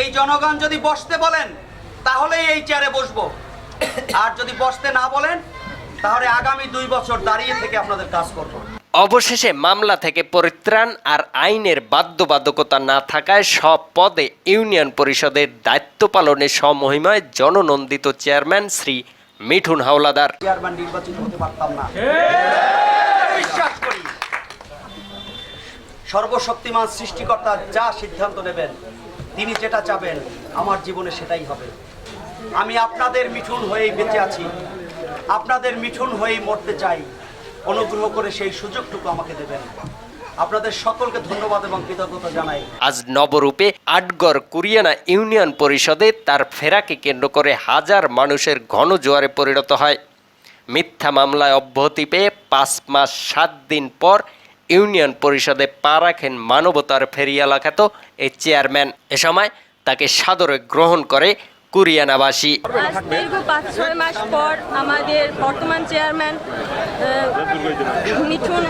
এই জনগণ যদি বসতে বলেন তাহলেই এই চেয়ারে বসবো। আর যদি বসতে না বলেন তাহলে আগামী দুই বছর দাঁড়িয়ে থেকে আপনাদের কাজ করব। অবশেষে মামলা থেকে পরিত্রাণ আর আইনের বাধ্যবাধকতা না থাকায় সব পদে ইউনিয়ন পরিষদের দায়িত্ব পালনে সমহিমায় জননন্দিত চেয়ারম্যান শ্রী মিঠুন হাওলাদার। চেয়ারম্যান নির্বাচিত হতে পারতাম না। বিশ্বাস করি। সর্বশক্তিমান সৃষ্টিকর্তা যা সিদ্ধান্ত নেবেন তিনি যেটা চাবেন, আমার জীবনে সেটাই হবে। আমি আপনাদের মিঠুন হয়েই বেঁচে আছি। আপনাদের মিঠুন হয়েই মরতে চাই। অনুগ্রহ করে সেই সুযোগটুকু আমাকে দেবেন। আপনাদের সকলকে ধন্যবাদ এবং কৃতজ্ঞতা জানাই। আজ নবরূপে আটগড় কুরিয়ানা ইউনিয়ন পরিষদে তার ফেরাকে কেন্দ্র করে হাজার মানুষের ঘন জোয়ারে পরিণত হয়। মিথ্যা মামলায় অব্যাহতি পেয়ে পাঁচ মাস, সাত দিন পর ইউনিয়ন পরিষদে পা রাখেন মানবতার ফেরিয়ালা খ্যাত এই চেয়ারম্যান। এ সময় তাকে সাদরে গ্রহণ করে কুরিয়ানাবাসী। দীর্ঘ পাঁচ ছয় মাস পর আমাদের বর্তমান চেয়ারম্যান মিঠুন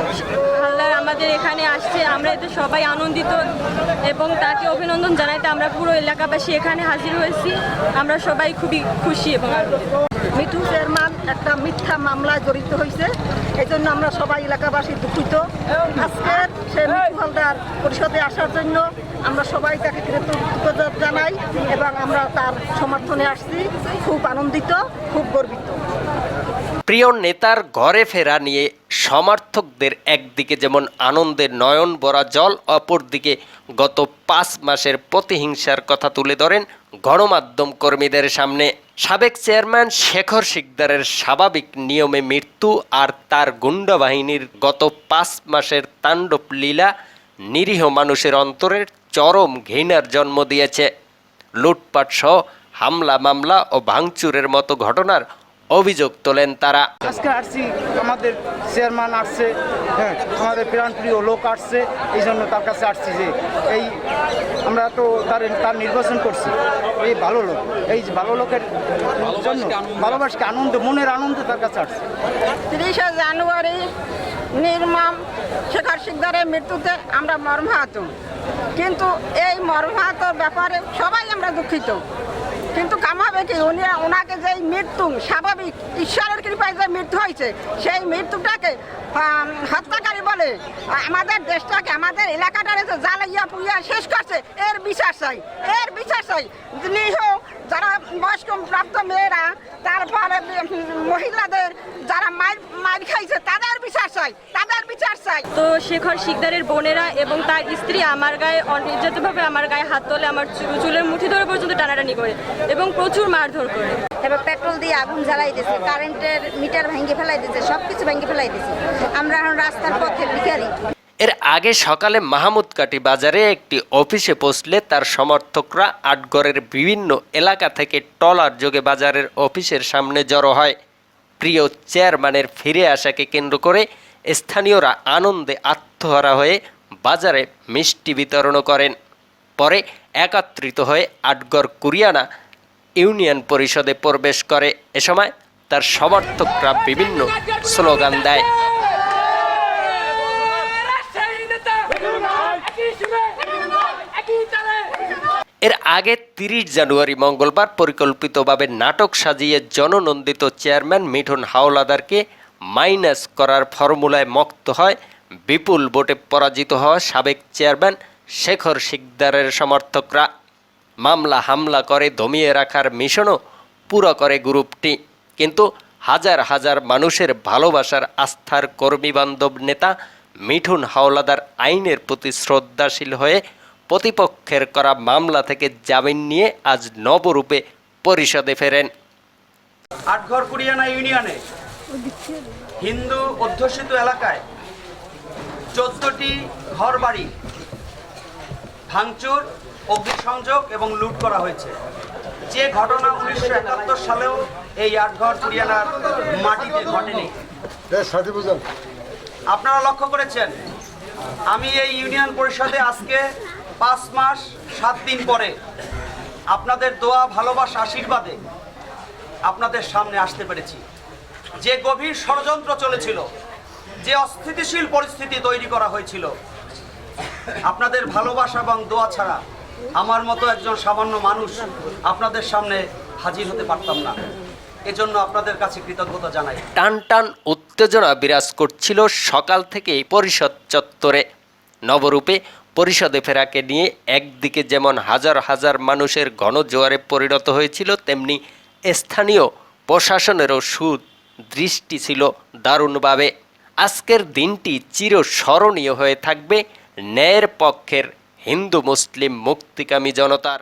হালদার আমাদের এখানে আসছে। আমরা এতে সবাই আনন্দিত এবং তাকে অভিনন্দন জানাইতে আমরা পুরো এলাকাবাসী এখানে হাজির হয়েছি। আমরা সবাই খুবই খুশি এবং মিঠু চেয়ারম্যান একটা মিথ্যা মামলায় জড়িত হয়েছে এই জন্য আমরা সবাই এলাকাবাসী দুঃখিত। আজকের সে মিঠু হালদার পরিষদে আসার জন্য আমরা সবাই তাকে কৃতজ্ঞতা জানাই এবং আমরা তার সমর্থনে আসছি। খুব আনন্দিত, খুব গর্বিত। প্রিয় নেতার ঘরে ফেরা নিয়ে সমর্থকদের একদিকে যেমন আনন্দের নয়ন, বরা জল, অপরদিকে গত পাঁচ মাসের প্রতিহিংসার কথা তুলে ধরেন গণমাধ্যম কর্মীদের সামনে সাবেক চেয়ারম্যান শেখর শিকদারের স্বাভাবিক নিয়মে মৃত্যু আর তার গুন্ডা বাহিনীর গত পাঁচ মাসের তাণ্ডব লীলা নিরীহ মানুষের অন্তরের চরম ঘৃণার জন্ম দিয়েছে। লুটপাট সহ হামলা, মামলা ও ভাঙচুরের মতো ঘটনার অভিযোগ তোলেন তারা। আজকে আসছি আমাদের চেয়ারম্যান আসছে হ্যাঁ আমাদের প্রাণপ্রিয় লোক আসছে এই জন্য তার কাছে আসছি যে এই আমরা তো তার তার নির্বাচন করছি। এই ভালো লোক এই যে ভালো লোকের জন্য ভালোবাসকে আনন্দ মনের আনন্দ তার কাছে আসছে। তিরিশে জানুয়ারি নির্মম শেখর শিকদারের মৃত্যুতে আমরা মর্মাহত। কিন্তু এই মর্মাহত ব্যাপারে সবাই আমরা দুঃখিত। কামাবে কি? উনি ওনাকে যেই মৃত্যু, স্বাভাবিক ঈশ্বরের কৃপায় যে মৃত্যু হয়েছে, সেই মৃত্যুটাকে হত্যাকারী বলে, আমাদের দেশটাকে, আমাদের এলাকাটারে যে জ্বালাইয়া পুইয়া শেষ করছে, এর বিচার চাই, এর বিচার চাই। নিহ যারা বয়স্ক প্রাপ্ত মেয়েরা তারপরে মহিলাদের যারা মার মার খাইছে তাদের বিচার চাই তাদের বিচার চাই। তো শেখর শিকদারের বোনেরা এবং তার স্ত্রী আমার গায়ে অনির্যাতভাবে আমার গায়ে হাত তোলে আমার চুলের মুঠি ধরে পর্যন্ত টানাটানি করে এবং প্রচুর মারধর করে। এবার পেট্রোল দিয়ে আগুন জ্বালাই দিয়েছে কারেন্টের মিটার ভেঙে ফেলাই দিয়েছে সব কিছু ভেঙে ফেলাই দিয়েছে আমরা এখন রাস্তার পথে ভিখারি। এর আগে সকালে মাহমুদকাটি বাজারে একটি অফিসে পৌঁছলে তার সমর্থকরা আটগড়ের বিভিন্ন এলাকা থেকে টলার যোগে বাজারের অফিসের সামনে জড়ো হয়। প্রিয় চেয়ারম্যানের ফিরে আসাকে কেন্দ্র করে স্থানীয়রা আনন্দে আত্মহারা হয়ে বাজারে মিষ্টি বিতরণ করেন। পরে একত্রিত হয়ে আটগড় কুরিয়ানা ইউনিয়ন পরিষদে প্রবেশ করে। এ সময় তার সমর্থকরা বিভিন্ন স্লোগান দেয়। এর আগে তিরিশ জানুয়ারি মঙ্গলবার পরিকল্পিতভাবে নাটক সাজিয়ে জননন্দিত চেয়ারম্যান মিঠুন হাওলাদারকে মাইনাস করার ফর্মুলায় মক্ত হয়। বিপুল ভোটে পরাজিত হওয়া সাবেক চেয়ারম্যান শেখর শিকদারের সমর্থকরা মামলা হামলা করে, দমিয়ে রাখার মিশনও পুরো করে গ্রুপটি। কিন্তু হাজার হাজার মানুষের ভালোবাসার আস্থার কর্মীবান্ধব নেতা মিঠুন হাওলাদার আইনের প্রতি শ্রদ্ধাশীল হয়ে প্রতিপক্ষের করা মামলা থেকে জামিন নিয়ে আজ নবরূপে পরিষদে ফেরেন। আটঘর কুরিয়ানা ইউনিয়নে হিন্দু অধ্যুষিত এলাকায় চোদ্দটি ঘর বাড়ি ভাঙচুর অগ্নিসংযোগ এবং লুট করা হয়েছে। যে ঘটনা উনিশশো একাত্তর সালেও এই আটঘর কুরিয়ানার মাটিতে ঘটেনি। আপনারা লক্ষ্য করেছেন? আমি এই ইউনিয়ন পরিষদে আজকে পাঁচ মাস, সাত দিন পরে আপনাদের দোয়া, ভালোবাসা, আশীর্বাদে আপনাদের সামনে আসতে পেরেছি। যে গভীর ষড়যন্ত্র চলেছিল, যে অস্থিতিশীল পরিস্থিতি তৈরি করা হয়েছিল, আপনাদের ভালোবাসা এবং দোয়া ছাড়া আমার মতো একজন সামান্য মানুষ আপনাদের সামনে হাজির হতে পারতাম না। এজন্য আপনাদের কাছে কৃতজ্ঞতা জানাই। টান টান উত্তেজনা বিরাজ করছিল সকাল থেকেই পরিষদ চত্বরে। নবরূপে পরিষদে ফেরাকে নিয়ে একদিকে যেমন হাজার হাজার মানুষের গণজোয়ারে পরিণত হয়েছিল, তেমনি স্থানীয় প্রশাসনেরও সুদ দৃষ্টি ছিল দারুণভাবে। আজকের দিনটি চিরস্মরণীয় হয়ে থাকবে ন্যায়ের পক্ষের হিন্দু মুসলিম মুক্তিকামী জনতার।